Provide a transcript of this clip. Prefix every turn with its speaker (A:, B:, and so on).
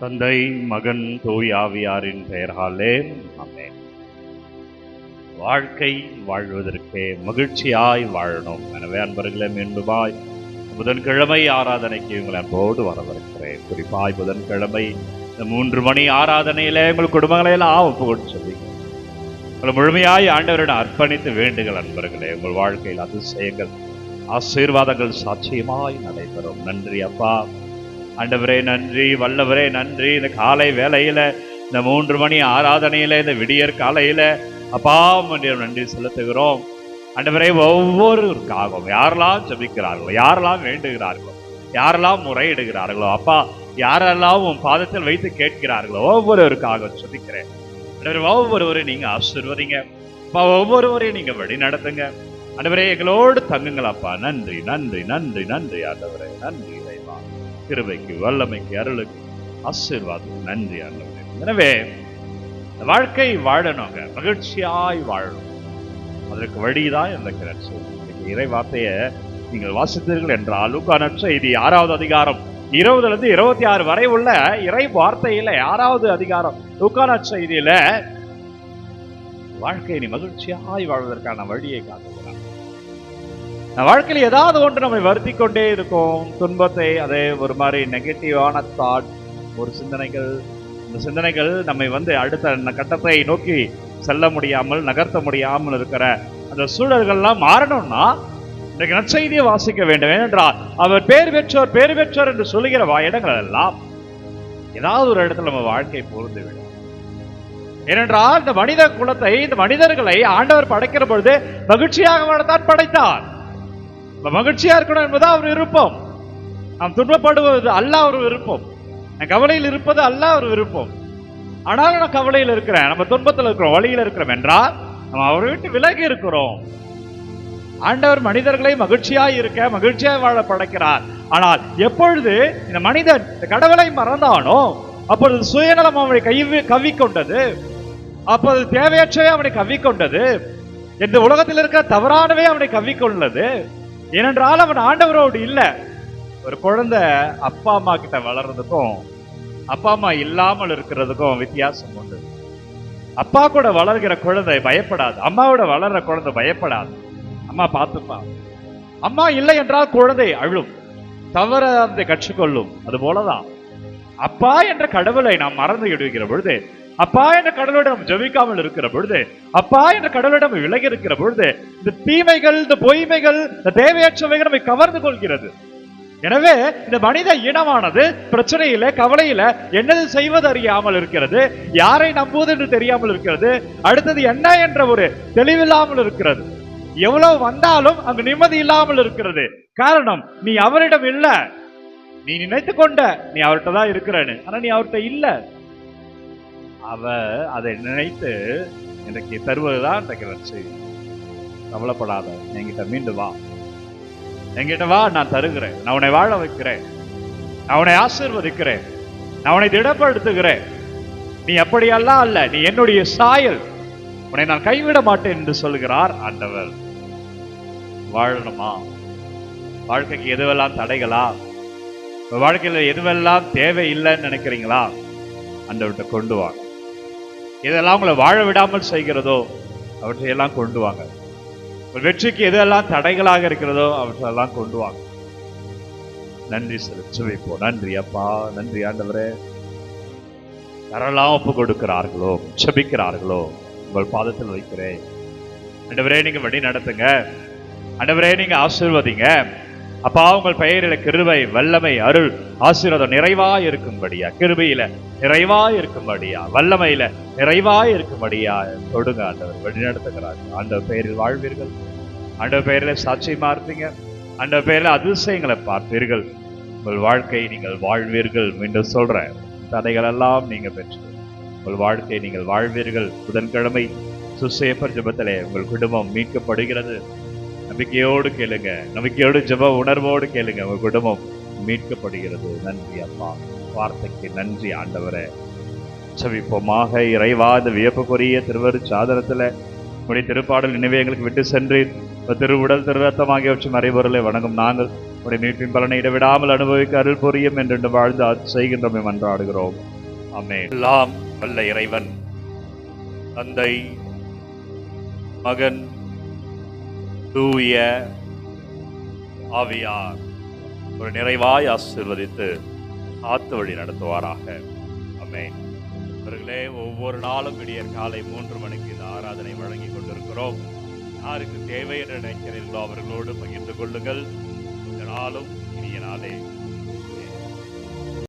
A: தந்தை மகன் தூயாவியாரின் பெயராலே வாழ்க்கை வாழ்வதற்கு மகிழ்ச்சியாய் வாழணும். எனவே அன்பர்களே மீண்டுமாய் புதன்கிழமை ஆராதனைக்கு உங்களை அன்போடு வரவிருக்கிறேன் குறிப்பாய் புதன்கிழமை இந்த மூன்று மணி ஆராதனையில உங்கள் குடும்பங்களை எல்லாம் ஒப்பு சொல்லி உங்களை முழுமையாய் ஆண்டவரிடம் அர்ப்பணித்து வேண்டுகள் அன்பர்களே. உங்கள் வாழ்க்கையில் அதிசயங்கள் ஆசீர்வாதங்கள் சாட்சியமாய் நடைபெறும். நன்றி அப்பா. ஆண்டவரே நன்றி வல்லவரே நன்றி. இந்த காலை வேலையில் இந்த மூன்று மணி ஆராதனையில இந்த விடியற் காலையில் அப்பா நன்றி செலுத்துகிறோம். ஆண்டவரே ஒவ்வொருவருக்காகவும் யாரெல்லாம் ஜபிக்கிறார்களோ யாரெல்லாம் வேண்டுகிறார்களோ யாரெல்லாம் முறையிடுகிறார்களோ அப்பா யாரெல்லாம் உன் பாதத்தில் வைத்து கேட்கிறார்களோ ஒவ்வொருவருக்காக ஜெபிக்கிறேன். ஒவ்வொருவரையும் நீங்க ஆசிர்வதிங்க. அப்பா ஒவ்வொருவரையும் நீங்க வழி நடத்துங்க. ஆண்டவரே எங்களோடு தங்குங்களப்பா நன்றி நன்றி நன்றி நன்றி ஆண்டவரே. நன்றி கிருவைக்கு வல்லமைக்கு அருளுக்கு ஆசீர்வாதம் நன்றி ஆண்டவரே. எனவே வாழ்க்கை வாழணுங்க. மகிழ்ச்சியாய் வாழணும். அதற்கு வழிதான் இந்த கிரட்சி இறை வார்த்தையை நீங்கள் வாசித்தீர்கள் என்றால் லூக்கா செய்தி ஆறாவது அதிகாரம் இருபதுலேருந்து இருபத்தி ஆறு வரை உள்ள இறை வார்த்தையில் ஆறாவது அதிகாரம் லூக்கா செய்தியில வாழ்க்கையை மகிழ்ச்சியாய் வாழ்வதற்கான வழியை காட்டுகிறான். வாழ்க்கையில் ஏதாவது ஒன்று நம்மை வருத்தி கொண்டே இருக்கும். துன்பத்தை அதே ஒரு மாதிரி நெகட்டிவான தாட் ஒரு சிந்தனைகள் இந்த சிந்தனைகள் நம்மை வந்து அடுத்த கட்டத்தை நோக்கி செல்ல முடியாமல் நகர்த்த முடியாமல் இருக்கிற அந்த சூழல்கள்லாம் மாறணும்னா இன்றைக்கு நற்செய்தியை வாசிக்க வேண்டும். ஏனென்றால் அவர் பேர் பெற்றோர் பேர் பெற்றோர் என்று சொல்லுகிற வா- இடங்கள் எல்லாம் ஏதாவது ஒரு இடத்துல நம்ம வாழ்க்கை பொருந்து விடும். ஏனென்றால் இந்த மனித குலத்தை இந்த மனிதர்களை ஆண்டவர் படைக்கிற பொழுது மகிழ்ச்சியாக தான் படைத்தார். மகிழ்ச்சியா இருக்கணும் என்பது அவர் விருப்பம். நாம் துன்பப்படுவது அல்ல அவர் விருப்பம். கவலையில் இருப்பது அல்ல அவர் விருப்பம். ஆனாலும் நான் கவலையில் இருக்கிறேன். நம்ம துன்பத்தில் இருக்கிறோம் வழியில் இருக்கிறோம் என்றால் நம்ம அவரை விட்டு விலகி இருக்கிறோம். ஆண்டவர் மனிதர்களை மகிழ்ச்சியாய் இருக்க மகிழ்ச்சியாய் வாழ படைக்கிறார். ஆனால் எப்பொழுது இந்த மனிதன் இந்த கடவுளை மறந்தானோ அப்பொழுது சுயநலம் அவனை கவி கவ்விக்கொண்டது அப்போது தேவையற்றவே அவனை கவ்விக்கொண்டது இந்த உலகத்தில் இருக்கிற தவறானவே அவனை கவ்விக்கொண்டது ஏனென்றால் அவன் ஆண்டவரோடு இல்ல. ஒரு குழந்தை அப்பா அம்மா கிட்ட வளர்றதுக்கும் அப்பா அம்மா இல்லாமல் இருக்கிறதுக்கும் வித்தியாசம் உண்டு. அப்பா கூட வளர்கிற குழந்தை பயப்படாது. அம்மாவோட வளர்ற குழந்தை பயப்படாது. அம்மா பார்த்துப்பா. அம்மா இல்லை என்றால் குழந்தை அழும். தவற அதை கற்றுக்கொள்ளும். அது போலதான். அப்பா என்ற கடவுளை நாம் மறந்து விடுகிற பொழுது அப்பா என்ற கடவுளிடம் ஜெபிக்காமல் இருக்கிற பொழுது அப்பா என்ற கடவுளிடம் விலகி இருக்கிற பொழுது இந்த தீமைகள் இந்த பொய்மைகள் இந்த தேவையற்றவைகள் நம்மை கவர்ந்து கொள்கிறது. எனவே இந்த மனித இனமானது பிரச்சனையில கவலையில என்னது செய்வது அறியாமல் இருக்கிறது யாரை நம்புவது என்று தெரியாமல் இருக்கிறது அடுத்தது என்ன என்ற ஒரு தெளிவில்லாமல் இருக்கிறது. எவ்வளவு வந்தாலும் அங்கு நிம்மதி இல்லாமல் இருக்கிறது. காரணம் நீ அவரிடம் இல்ல. நீ நினைத்து கொண்ட நீ அவர்கிட்ட தான் இருக்கிறன்னு. ஆனா நீ அவர்கிட்ட இல்லை. அவ அதை நினைத்து எனக்கு தருவதுதான் இன்றைக்கு வச்சு கவலைப்படாத என்கிட்ட மீண்டும் வா. என்கிட்ட வா நான் தருகிறேன். நான் உன்னை வாழ வைக்கிறேன். நான் உன்னை ஆசீர்வதிக்கிறேன். நான் உன்னை திடப்படுத்துகிறேன். நீ அப்படியெல்லாம் அல்ல நீ என்னுடைய சாயல். உன்னை நான் கைவிட மாட்டேன் என்று சொல்கிறார் ஆண்டவர். வாழணுமா? வாழ்க்கைக்கு எதுவெல்லாம் தடைகளா? உங்க வாழ்க்கையில எதுவெல்லாம் தேவை இல்லைன்னு நினைக்கிறீங்களா? ஆண்டவர்கிட்ட கொண்டு வாங்க எதெல்லாம் உங்களை வாழ விடாமல் செய்கிறதோ அவற்றையெல்லாம் கொண்டு வாங்க. உங்கள் வெற்றிக்கு எதெல்லாம் தடைகளாக இருக்கிறதோ அவற்றையெல்லாம் கொண்டு வாங்க. நன்றி செலுத்துவிப்போம் நன்றி அப்பா. நன்றி ஆண்டவரே. யாரெல்லாம் ஒப்பு கொடுக்கிறார்களோ செபிக்கிறார்களோ உங்கள் பாதத்தில் வைக்கிறேன். ஆண்டவரே நீங்க வழி நடத்துங்க. ஆண்டவரே நீங்க ஆசீர்வதிங்க. அப்பா உங்கள் பெயரில கிருபை வல்லமை அருள் ஆசீர்வாதம் நிறைவா இருக்கும்படியா கிருபையில நிறைவா இருக்கும்படியா வல்லமையில நிறைவா இருக்கும்படியா தொடுங்க ஆண்டவர். வழி அந்த பெயரில் வாழ்வீர்கள். அந்த பெயரில் சாட்சியமா இருப்பீங்க அந்த பெயரில் அதிசயங்களை பார்ப்பீர்கள். உங்கள் வாழ்க்கை நீங்கள் வாழ்வீர்கள். மீண்டும் சொல்றேன் தடைகள் எல்லாம் நீங்க பெற்று உங்கள் வாழ்க்கை நீங்கள் வாழ்வீர்கள். புதன்கிழமை சுசேப்பர் ஜெபத்திலே உங்கள் குடும்பம் மீட்கப்படுகிறது. நம்பிக்கையோடு கேளுங்க. நம்பிக்கையோடு ஜப உணர்வோடு கேளுங்க. உங்க குடும்பம் மீட்கப்படுகிறது. நன்றி அப்பா. வார்த்தைக்கு நன்றி ஆண்டவரே. செவிப்போமாக இறைவா இந்த வியப்புக்குரிய திருவரு சாதனத்துல உடைய திருப்பாடல் நினைவே எங்களுக்கு விட்டு சென்று திருவுடல் திருரத்தம் ஆகியவற்றை மறைபொருளை வணங்கும் நாங்கள். உடைய மீட்பின் பலனை இடைவிடாமல் அனுபவிக்க அருள் புரியும் என்று வாழ்ந்து அது செய்கின்றோமே மன்றாடுகிறோம் அம்மே
B: எல்லாம் வல்ல இறைவன் தந்தை மகன் தூய ஆவியார் ஒரு நிறைவாய் ஆசீர்வதித்து காத்து வழி நடத்துவாராக. ஆமென். அவர்களே ஒவ்வொரு நாளும் விடியற் காலை மூன்று மணிக்கு இந்த ஆராதனை வழங்கி கொண்டிருக்கிறோம். யாருக்கு தேவை என்று நினைக்கிறீர்களோ அவர்களோடு பகிர்ந்து கொள்ளுங்கள். இந்த நாளும் இனிய நாளே.